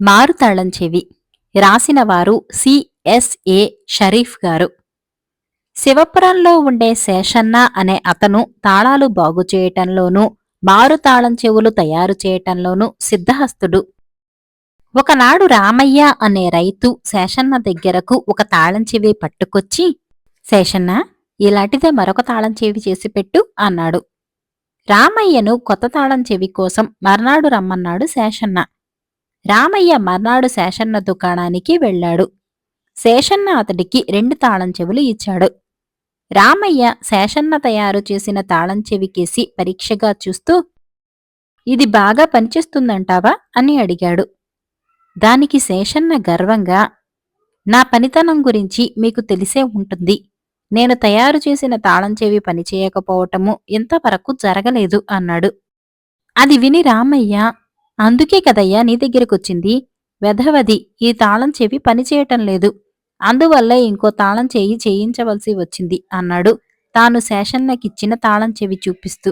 మారుతాళం చెవి రాసిన సిఎస్ఏ షరీఫ్ గారు. శివపురంలో ఉండే శేషన్న అనే అతను తాళాలు బాగు చేయటంలోనూ మారుతాళం చెవులు తయారు చేయటంలోనూ సిద్ధహస్తుడు. ఒకనాడు రామయ్య అనే రైతు శేషన్న దగ్గరకు ఒక తాళం చెవి పట్టుకొచ్చి శేషన్న ఇలాంటిదే మరొక తాళం చెవి చేసి పెట్టు అన్నాడు. రామయ్యను కొత్త తాళం చెవి కోసం మర్నాడు రమ్మన్నాడు శేషన్న. రామయ్య మర్నాడు శేషన్న దుకాణానికి వెళ్ళాడు. శేషన్న అతడికి రెండు తాళం చెవులు ఇచ్చాడు. రామయ్య శేషన్న తయారు చేసిన తాళం చెవికేసి పరీక్షగా చూస్తూ ఇది బాగా పనిచేస్తుందంటావా? అని అడిగాడు. దానికి శేషన్న గర్వంగా నా పనితనం గురించి మీకు తెలిసే ఉంటుంది. నేను తయారు చేసిన తాళం చెవి పనిచేయకపోవటము ఇంతవరకు జరగలేదు అన్నాడు. అది విని రామయ్య అందుకే కదయ్యా నీ దగ్గరకొచ్చింది. వెధవది ఈ తాళం చెవి పనిచేయటం లేదు. అందువల్ల ఇంకో తాళం చేయి చేయించవలసి వచ్చింది అన్నాడు. తాను శేషన్నకిచ్చిన తాళం చెవి చూపిస్తూ.